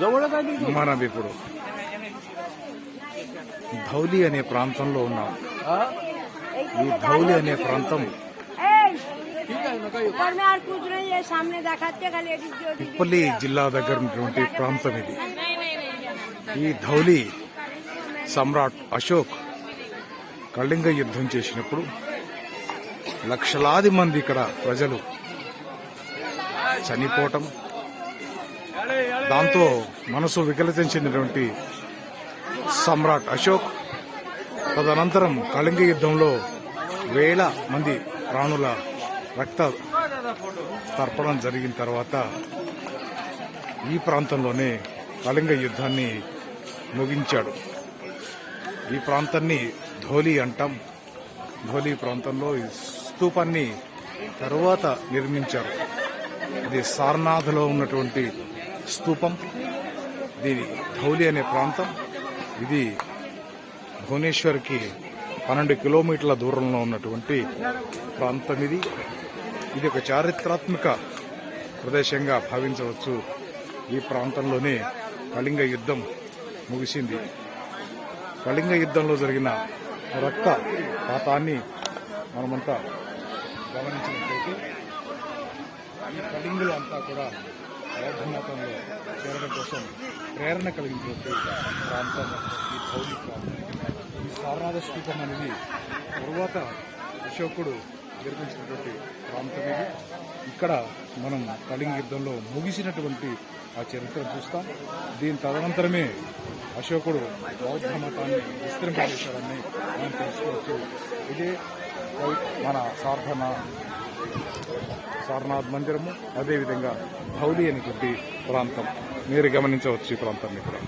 జవడగా మనం ఇప్పుడు ధౌలి అనే ప్రాంతంలో ఉన్నాం ఈ ధౌలి అనే ప్రాంతం ఉప్పల్లి జిల్లా దగ్గర ఉన్నటువంటి ప్రాంతం ఇది. ఈ ధౌలి సమ్రాట్ అశోక్ కళింగ యుద్ధం చేసినప్పుడు లక్షలాది మంది ఇక్కడ ప్రజలు చనిపోవటం దాంతో మనసు వికలితం చెందినటువంటి సమ్రాట్ అశోక్ తదనంతరం కళింగ యుద్ధంలో వేల మంది ప్రాణుల రక్త తర్పణం జరిగిన తర్వాత ఈ ప్రాంతంలోనే కళింగ యుద్ధాన్ని ముగించాడు. ఈ ప్రాంతాన్ని ధోలి అంటాం. ధోలి ప్రాంతంలో స్థూపాన్ని తరువాత నిర్మించారు. ఇది సారనాథ్లో ఉన్నటువంటి స్థూపం. దీని ధౌలి అనే ప్రాంతం. ఇది భువనేశ్వర్కి పన్నెండు కిలోమీటర్ల దూరంలో ఉన్నటువంటి ప్రాంతం ఇది ఇది ఒక చారిత్రాత్మక ప్రదేశంగా భావించవచ్చు. ఈ ప్రాంతంలోనే కళింగ యుద్ధం ముగిసింది. కళింగ యుద్ధంలో జరిగిన రక్త పాతాన్ని మనమంతా గమనించినట్లయితే ఈ కళింగులు అంతా కూడా బౌద్ధ మతంలో చేరడం కోసం ప్రేరణ కలిగించినట్టు ప్రాంతం ఈ భౌతిక ప్రాంతం ఈ సారనాథ స్థూపం అనేది తరువాత అశోకుడు నిర్మించినటువంటి ప్రాంతం ఇది. ఇక్కడ మనం కళింగ యుద్ధంలో ముగిసినటువంటి ఆ చరిత్ర చూస్తాం. దీని తదనంతరమే అశోకుడు బౌద్ధ మతాన్ని విస్తరింపజేశాడని మనం తెలుసుకోవచ్చు. ఇదే మన సార్థన సారనాథ్ మందిరము అదేవిధంగా ధౌలి అనేటువంటి ప్రాంతం. మీరు గమనించవచ్చు ఈ ప్రాంతాన్ని కూడా